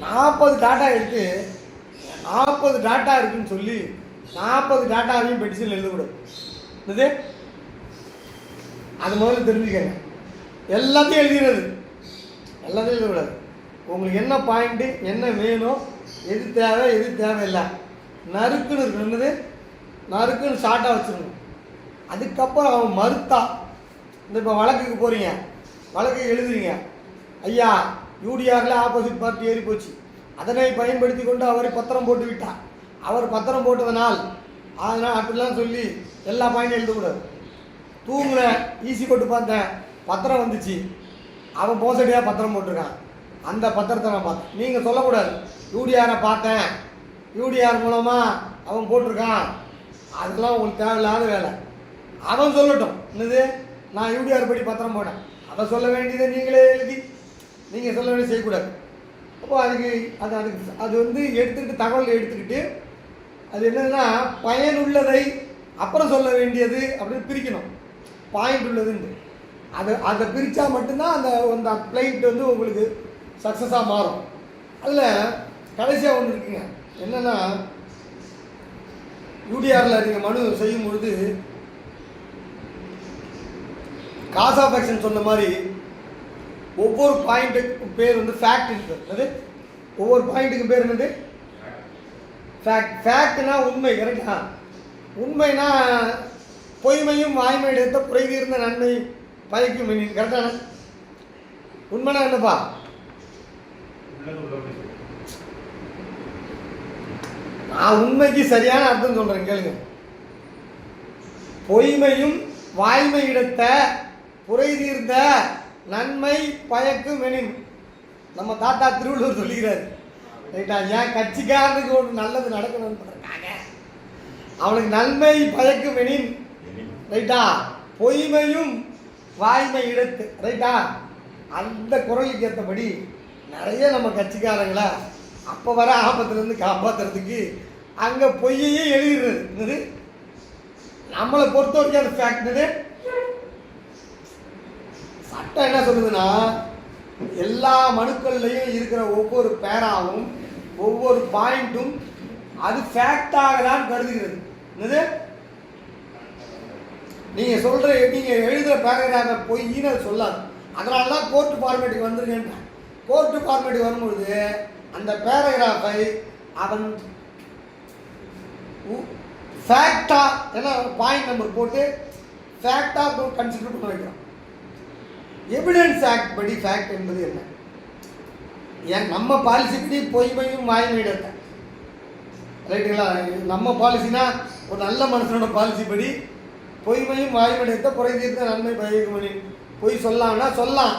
நாற்பது டாட்டா எடுத்து நாற்பது டாட்டா இருக்குன்னு சொல்லி நாற்பது டாட்டாவையும் பெட்டிஷன் எழுதக்கூடாது. என்னது? அது முதல்ல தெரிஞ்சுக்கங்க. எல்லாத்தையும் எழுதிடுறது. எல்லாத்தையும் எழுதக்கூடாது. உங்களுக்கு என்ன பாயிண்ட்டு என்ன வேணும் எது தேவை எது தேவையில்லை. நறுக்குன்னு இருக்கணும். என்னது? நறுக்குன்னு ஷார்ட்டாக வச்சுருக்கணும். அதுக்கப்புறம் அவன் மறுத்தா. இந்த இப்போ வழக்குக்கு போகிறீங்க வழக்கு எழுதுறீங்க. ஐயா யூடிஆரில் ஆப்போசிட் பார்ட்டி ஏறி போச்சு. அதனை பயன்படுத்தி கொண்டு அவரை பத்திரம் போட்டு விட்டார். அவர் பத்திரம் போட்டதனால் அதனால் அப்படிலாம் சொல்லி எல்லா பாயிண்டும் எழுதக்கூடாது. தூங்கினேன் ஈசி கொண்டு பார்த்தேன் பத்திரம் வந்துச்சு. அவன் மோசடியாக பத்திரம் போட்டிருக்கான். அந்த பத்திரத்தை நான் பார்த்தேன். நீங்கள் சொல்லக்கூடாது. யூடிஆரை பார்த்தேன். யூடிஆர் மூலமாக அவன் போட்டிருக்கான். அதுக்கெல்லாம் உங்களுக்கு தேவையில்லாத வேலை. அவன் சொல்லட்டும். என்னது? நான் யூடிஆர் படி பத்திரம் போட்டேன். அதை சொல்ல வேண்டியதை நீங்களே எழுதி நீங்கள் சொல்ல வேண்டிய செய்யக்கூடாது. அப்போ அதுக்கு அது அதுக்கு அது வந்து எடுத்துக்கிட்டு தகவல் எடுத்துக்கிட்டு அது என்னதுன்னா பயனுள்ளதை அப்புறம் சொல்ல வேண்டியது அப்படின்னு பிரிக்கணும். பாயிண்ட் உள்ளதுன்னு அதை அதை பிரித்தா மட்டும்தான் அந்த அந்த பிளைட் வந்து உங்களுக்கு சக்ஸஸாக மாறும். அதில் கடைசியாக ஒன்று இருக்குங்க. என்னென்னா யூடிஆரில் நீங்கள் மனு செய்யும் பொழுது காஸ் சொன்ன மாதிரி ஒவ்வொரு பாயிண்ட்டுக்கு பேர் வந்து ஃபேக்ட் இருக்குது அது ஒவ்வொரு பாயிண்ட்டுக்கு பேர் என்னது? ஃபேக்ட் ஃபேக்ட்னா உண்மை கரெக்டா உண்மைனா பொய்மையும் வாய்மை எடுத்த குறைதீர்ந்த நன்மை பயக்கும் கரெக்டான உண்மைனா என்னப்பா? நான் உண்மைக்கு சரியான அர்த்தம் சொல்கிறேன் கேளுங்க. பொய்மையும் வாய்மை இடத்த தீர்ந்த நன்மை பயக்கும் எனின். நம்ம தாத்தா திருவள்ளுவர் சொல்லுகிறார். ரைட்டா ஏன் கட்சிக்காரனுக்கு ஒன்று நல்லது நடக்கணும்ன்றதுக்காக அவனுக்கு நன்மை பயக்கும் எனின். ரைட்டா பொய்மையும் வாய்மை இடத்து ரைட்டா அந்த குரலுக்கு ஏற்றபடி நிறைய நம்ம கட்சிக்காரங்கள அப்போ வர ஆபத்துலேருந்து காப்பாற்றுறதுக்கு அங்கே பொய்யையே எழுதிடுறது. நம்மளை பொறுத்த வரைக்கும் அந்த ஃபேக்ட் சட்டம் என்ன சொல்லுதுன்னா எல்லா மனுக்கள்லையும் இருக்கிற ஒவ்வொரு பேராவும் ஒவ்வொரு பாயிண்ட்டும் அது ஃபேக்டாக தான் கருதுகிறது. என்னது? நீங்கள் சொல்கிற நீங்கள் எழுதுகிற பேராகிராஃபை பொய்னு அது சொல்லாது. அதனால தான் கோர்ட்டு ஃபார்மேட்டுக்கு வந்துருங்கன்றேன் கோர்ட்டு ஃபார்மேட்டுக்கு வரும்பொழுது அந்த பேராகிராஃபை அவன் ஃபேக்டாக ஏன்னா பாயிண்ட் நம்பர் போட்டு ஃபேக்டாக கன்சிடர் பண்ண வைக்கிறான். எவிடன்ஸ் ஆக்ட் படி ஃபேக்ட் என்பது என்ன? ஏன் நம்ம பாலிசிக்கு பொய்மையும் வாய்மையிடத்தை ரைட்டுங்களா நம்ம பாலிசினா ஒரு நல்ல மனுஷனோட பாலிசி படி பொய்மையும் வாய்மடைத்த குறைந்தீர்த்த நன்மை பயக்குமணி பொய் சொல்லலாம்னா சொல்லலாம்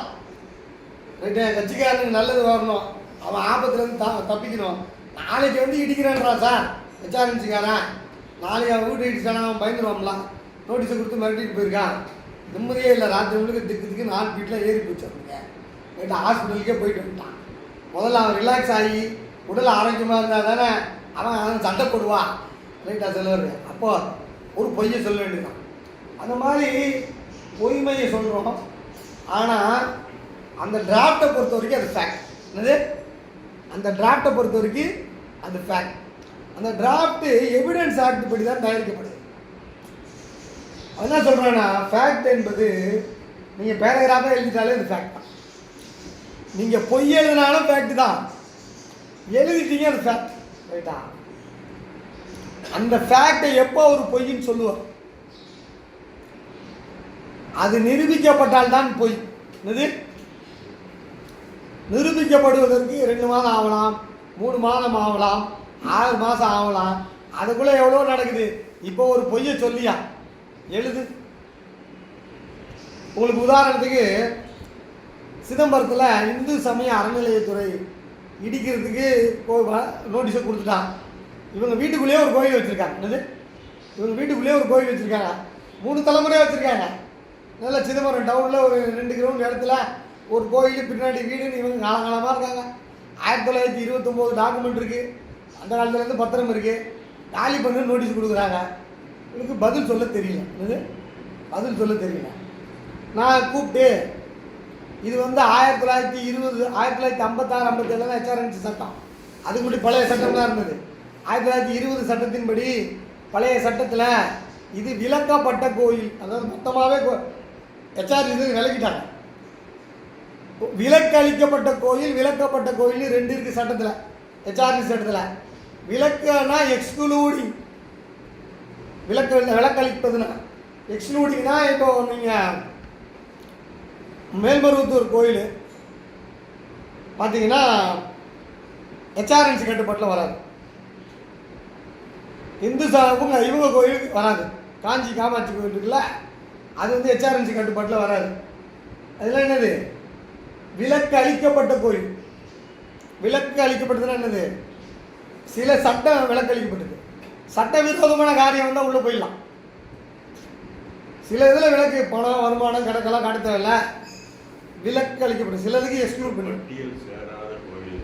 ரைட்டு கட்சிக்காரனுக்கு நல்லது வரணும் அவன் ஆபத்துலேருந்து த தப்பிக்கணும். நாளைக்கு வந்து இடிக்கிறான்றா சார். விசாரிச்சுக்காரன். நாளைக்கு அவன் வீட்டு இடிச்சானா அவன் பயந்துருவான்ல. நோட்டீஸை கொடுத்து மிரட்டிட்டு போயிருக்கான். நிம்மதியே இல்லை. ராத்திரி முழுக்க திக்கு திக்கு நாலு வீட்டில் ஏறி போச்சு அவனுங்க. ஹாஸ்பிட்டலுக்கே போயிட்டு வந்துட்டான். முதல்ல அவன் ரிலாக்ஸ் ஆகி உடல் ஆரோக்கியமாக இருந்தால் தானே அவன் அவன் சண்டை போடுவான் ரைட்டாக சொல்லுவார் அப்போ ஒரு பொய்யை சொல்ல வேண்டியதான் அந்த மாதிரி பொய்மையை சொல்கிறோம் ஆனால் அந்த டிராஃப்டை பொறுத்த வரைக்கும் அது ஃபேக்ட் என்னது? அந்த டிராஃப்டை பொறுத்த வரைக்கும் அது ஃபேக்ட் அந்த டிராஃப்ட்டு எவிடன்ஸ் ஆக்ட் படி தான் தயாரிக்கப்படுது. என்ன சொல்கிறேன்னா ஃபேக்ட் என்பது நீங்கள் பேராகிராஃபாக எழுதிட்டாலே அது ஃபேக்ட் தான் நீங்கள் பொய் எழுதினாலும் ஃபேக்ட் தான். எழுதிட்டீங்க அது ஃபேக்ட் ரைட்டா அந்த ஃபேக்டை எப்போ ஒரு பொய்ன்னு சொல்லுவார்? அது நிரூபிக்கப்பட்டால் தான் பொய். என்னது? நிரூபிக்கப்படுவதற்கு ரெண்டு மாதம் ஆகலாம் மூணு மாதம் ஆகலாம் ஆறு மாதம் ஆகலாம். அதுக்குள்ளே எவ்வளோ நடக்குது? இப்போ ஒரு பொய்யை சொல்லியா? எழுது. உங்களுக்கு உதாரணத்துக்கு சிதம்பரத்தில் இந்து சமய அறநிலையத்துறை இடிக்கிறதுக்கு நோட்டீஸை கொடுத்துட்டான் இவங்க வீட்டுக்குள்ளேயே ஒரு கோயில் வச்சுருக்காங்க. என்னது? இவங்க வீட்டுக்குள்ளேயே ஒரு கோயில் வச்சுருக்காங்க. மூணு தலைமுறையாக வச்சுருக்காங்க. நல்ல சிதம்பரம் டவுனில் ஒரு ரெண்டு கிலோமீட்டர் இடத்துல ஒரு கோயில் பின்னாடி வீடுன்னு இவங்க காலங்காலமாக இருக்காங்க. ஆயிரத்தி தொள்ளாயிரத்தி இருபத்தொம்போது டாக்குமெண்ட் இருக்குது அந்த காலத்துலேருந்து பத்திரம் இருக்குது காலி பண்ணு நோட்டீஸ் கொடுக்குறாங்க. எனக்கு பதில் சொல்ல தெரியல. என்னது? பதில் சொல்ல தெரியல. நான் கூப்பிட்டு இது வந்து ஆயிரத்தி தொள்ளாயிரத்தி இருபது ஆயிரத்தி தொள்ளாயிரத்தி ஐம்பத்தாறு ஐம்பத்தேழு தான் எச்ஆர்என்சி சட்டம். அதுக்கு முன்னாடி பழைய சட்டம்லாம் இருந்தது. ஆயிரத்தி தொள்ளாயிரத்தி இருபது சட்டத்தின்படி பழைய சட்டத்தில் இது விளக்கப்பட்ட கோயில். அதாவது மொத்தமாகவே ஹெச்ஆர் இது விளக்கிட்டாங்க விலக்கு அளிக்கப்பட்ட கோயில் விளக்கப்பட்ட கோயில் ரெண்டு இருக்குது சட்டத்தில். ஹெச்ஆர்டி சட்டத்தில். விளக்குனா எக்ஸ்க்ளூடிங் விலக்கு விலக்களிப்பதுன்னா எக்ஸ்க்ளூடிங்னா இப்போ நீங்கள் மேல்மருவத்தூர் கோயில் பார்த்தீங்கன்னா ஹெச்ஆர்என்சி கட்டுப்பாட்டில் வராது. இந்து சா- இவங்க இவங்க வராது. காஞ்சி காமாட்சி கோயில் இருக்குல்ல அது வந்து ஹெச்ஆர்என்சி கட்டுப்பாட்டில் வராது. அதெல்லாம் என்னது? விலக்கு அளிக்கப்பட்ட கோயில். விலக்கு அளிக்கப்பட்டதுன்னா என்னது? சில சட்டம் விலக்கு அளிக்கப்பட்டது. சட்டவிரோதமான காரியம் வந்தால் உள்ளே போயிடலாம். சில இதில் விலக்கு பணம் வருமானம் கணக்கெல்லாம் காட்ட தேவையில்ல. விலக்கு அளிக்கப்படும். சிலதுக்கு எக்ஸ்க்ளூட் கோயில்.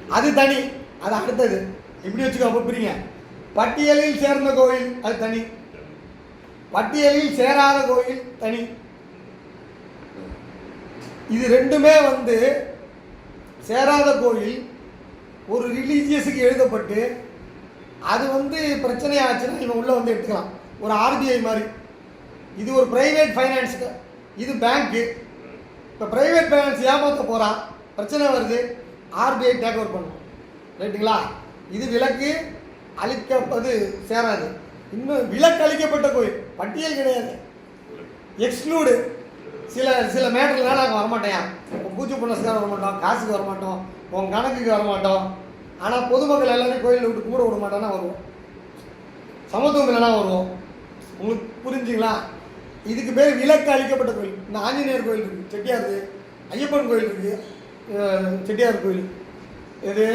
அது தனி. அது அடுத்தது. இப்படி வச்சுக்கோ அப்போ பிரிங்க பட்டியலில் சேர்ந்த கோயில் அது தனி. பட்டியலில் சேராத கோயில் தனி. இது ரெண்டுமே வந்து சேராத கோயில் ஒரு ரிலீஜியஸுக்கு எழுதப்பட்டு அது வந்து பிரச்சனை ஆச்சுன்னா இவன் உள்ளே வந்து எடுத்துக்கலாம். ஒரு ஆர்பிஐ மாதிரி. இது ஒரு பிரைவேட் ஃபைனான்ஸுக்கு இது பேங்க்கு இப்போ பிரைவேட் ஃபைனான்ஸ் ஏமாத்த போகிறான் பிரச்சனை வருது. ஆர்பிஐ டேக் ஓவர் பண்ணும். ரைட்டுங்களா இது விலக்கு அழிக்கப்பது சேராது. இன்னும் விலக்கு அளிக்கப்பட்ட கோயில். பட்டியல் கிடையாது. எக்ஸ்க்ளூடு சில சில மேட்டர்லாம் நாங்கள் வரமாட்டேன். உன் பூஜை புனஸ்காரம் வரமாட்டோம். காசுக்கு வரமாட்டோம். உன் கணக்குக்கு வரமாட்டோம். ஆனால் பொதுமக்கள் எல்லாரும் கோயிலில் விட்டு கூட விட மாட்டோம்னா வருவோம்? சமத்துவம் இல்லைனா வருவோம். உங்களுக்கு புரிஞ்சுங்களா? இதுக்கு பேர் விலக்கு அளிக்கப்பட்ட கோயில். இந்த ஆஞ்சநேயர் கோயில் இருக்குது செட்டியார் ஐயப்பன் கோயில் இருக்குது செட்டியார் கோயில். இது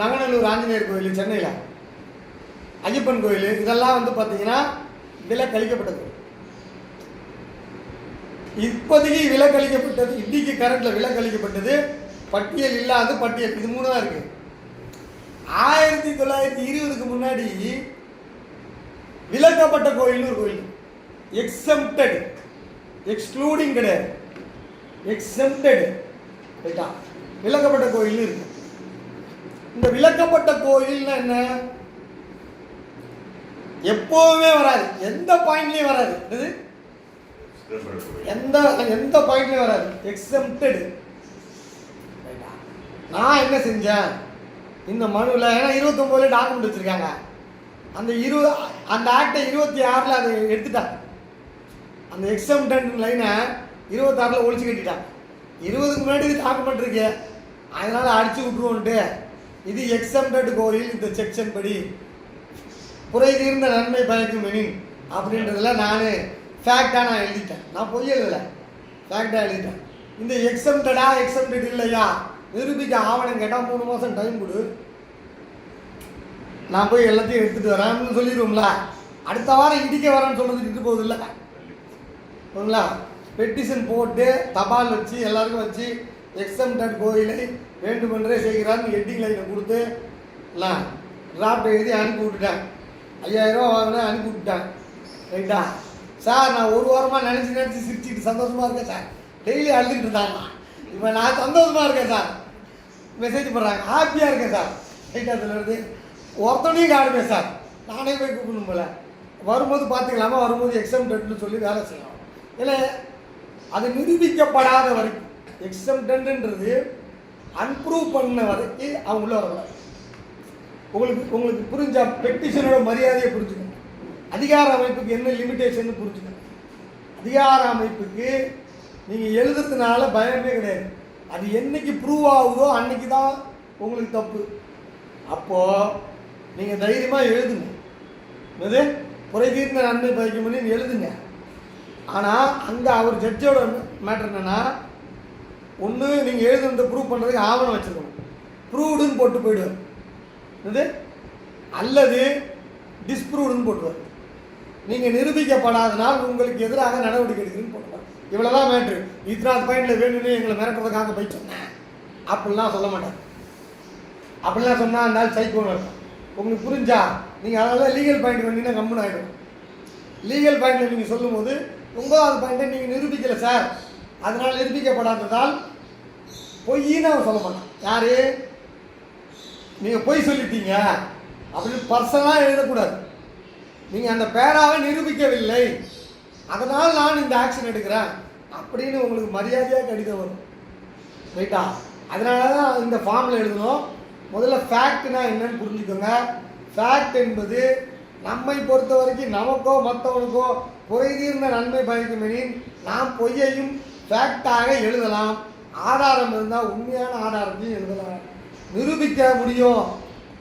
நங்கநல்லூர் ஆஞ்சநேயர் கோயில் சென்னையில். ஐயப்பன் கோயில். இதெல்லாம் வந்து பார்த்தீங்கன்னா விலக்கு அளிக்கப்பட்ட கோயில். இப்போதைக்கு விலக்களிக்கப்பட்டது இன்றைக்கி கரண்ட்டில் விலக்களிக்கப்பட்டது பட்டியல் இல்லாத பட்டியல். இது மூணு தான் இருக்குது ஆயிரத்தி தொள்ளாயிரத்தி இருபதுக்கு முன்னாடி விலக்கப்பட்ட கோயில்னு ஒரு கோயில். எக்ஸம்டட் எக்ஸ்க்ளூடிங் கிடையாது. எக்ஸம்டட் ரைட்டா? விலக்கப்பட்ட கோயில் இருக்கு. இந்த விலக்கப்பட்ட கோயில்னா என்ன? எப்போவுமே வராது. எந்த பாயிண்ட்லயும் வராது. என்னது? எந்த எந்த பாயிண்ட்லயும் வராது. எக்ஸம்டட் நான் என்ன செஞ்சேன்? இந்த மனுவில் ஏன்னா இருபத்தொம்போதுல டாக்குமெண்ட் வச்சுருக்காங்க. அந்த இருபது அந்த ஆக்டை இருபத்தி ஆறில் அதை எடுத்துட்டாங்க. அந்த எக்ஸம்டன் லைனை இருபத்தாறில் ஒழிச்சு கட்டிட்டாங்க. இருபதுக்கு முன்னாடி இது டாக்குமெண்ட் இருக்கு. அதனால் அடிச்சு விட்ருவோன்ட்டு இது எக்ஸம்டட் கோயில் இந்த செக்ஷன் படி குறை தீர்ந்த நன்மை பயக்கும் மெனின் அப்படின்றதுல நான் ஃபேக்டாக நான் எழுதிட்டேன். நான் பொய் எழுதலை. ஃபேக்டாக எழுதிட்டேன். இந்த எக்ஸம்டடா எக்ஸம்டட் இல்லையா? நிரூபிக்க ஆவணம் கேட்டால் மூணு மாதம் டைம் கொடு. நான் போய் எல்லாத்தையும் எடுத்துகிட்டு வரேன்னு சொல்லிடுவோம்ல. அடுத்த வாரம் இடிக்க வரேன்னு சொல்கிறது இட்டு போகுதுல்ல. சரிங்களா பெட்டிஷன் போட்டு தபால் வச்சு எல்லாருக்கும் வச்சு எக்ஸம்டட் கோயிலை வேண்டுமென்றே செய்கிறான்னு ஹெட்டிங் லைனை கொடுத்து நான் டிராஃப்ட் எழுதி அனுப்பி விட்டுட்டேன். ஐயாயிரம் ரூபா வாங்கினேன் அனுப்பி விட்டுட்டேன். ரைட்டா சார் நான் ஒரு வாரமாக நினச்சி நினச்சி சிரிச்சுக்கிட்டு சந்தோஷமாக இருக்கேன் சார். டெய்லி அழுதுகிட்டு இருந்தாங்க இப்போ நான் சந்தோஷமாக இருக்கேன் சார். மெசேஜ் பண்ணுறாங்க ஹாப்பியாக இருக்கேன் சார். ரைட்டா அதுலேருந்து ஒருத்தனையும் காணுமே சார். நானே போய் கூப்பிடணும் போல. வரும்போது பார்த்துக்கலாமா? வரும்போது எக்ஸம்டட்னு சொல்லி வேலை செய்யலாம் இல்லை அது நிரூபிக்கப்படாத வரைக்கும். எக்ஸம்டன்றது அன்ப்ரூவ் பண்ண வரைக்கும் அவங்க உள்ள உங்களுக்கு உங்களுக்கு புரிஞ்ச பெட்டிஷனோட மரியாதையை புரிஞ்சுக்கணும் அதிகார அமைப்புக்கு என்ன லிமிட்டேஷன் புரிஞ்சுக்கணும் அதிகார அமைப்புக்கு நீங்கள் எழுதுறதுனால பயமே கிடையாது. அது என்னைக்கு ப்ரூவ் ஆகுதோ அன்னைக்கு தான் உங்களுக்கு தப்பு. அப்போது நீங்கள் தைரியமாக எழுதுங்க. என்னது? குறை தீர்ந்த நன்மை பயக்கும்னு எழுதுங்க. ஆனால் அங்கே அவர் ஜட்ஜோட மேட்டர் என்னன்னா ஒன்று நீங்கள் எழுதுனதை ப்ரூவ் பண்ணுறதுக்கு ஆவணம் வச்சுருக்கணும். ப்ரூவ்டுன்னு போட்டு போயிடுவார். இது அல்லது டிஸ்ப்ரூவ்டுன்னு போட்டுவார் நீங்கள் நிரூபிக்கப்படாதனால் உங்களுக்கு எதிராக நடவடிக்கை எடுக்கிறீன்னு போட்டுவார் இவ்வளோதான் மேட்ரு இத்தனாவது பாயிண்டில் வேணும்னு எங்களை மிரட்டுறதுக்காக போய் சொன்னேன் அப்படிலாம் சொல்ல மாட்டேன் அப்படிலாம் சொன்னால் அந்த ஆள் சைக்கோன்னு இருக்கும். உங்களுக்கு புரிஞ்சா? நீங்கள் அதனால லீகல் பாயிண்ட் வந்தீங்கன்னா கம்முன்னு ஆகிடும் லீகல் பாயிண்டில் நீங்கள் சொல்லும்போது ஒன்பதாவது பாயிண்ட்டை நீங்கள் நிரூபிக்கலை சார் அதனால் நிரூபிக்கப்படாததால் பொய்ன்னு அவன் சொல்ல மாட்டான் யாரு? நீங்கள் பொய் சொல்லிட்டீங்க அப்படின்னு பர்சனலாக எழுதக்கூடாது. நீங்கள் அந்த பேராவை நிரூபிக்கவில்லை. அதனால் நான் இந்த ஆக்ஷன் எடுக்கிறேன் அப்படின்னு உங்களுக்கு மரியாதையாக கடிதம் வரும். ரைட்டா அதனால தான் இந்த ஃபார்மில் எழுதணும். முதல்ல ஃபேக்ட்னா என்னன்னு புரிஞ்சுக்கோங்க. ஃபேக்ட் என்பது நம்மை பொறுத்த வரைக்கும் நமக்கோ மற்றவனுக்கோ பொய்தீர்ந்த நன்மை பயக்கும் எனின் நாம் பொய்யையும் ஃபேக்டாக எழுதலாம். ஆதாரம் இருந்தால் உண்மையான ஆதாரத்தையும் எழுதலாம். நிரூபிக்க முடியும்.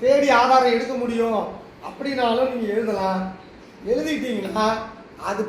தேடி ஆதாரம் எடுக்க முடியும். அப்படின்னாலும் நீங்கள் எழுதலாம். எழுதிட்டீங்கன்னா அது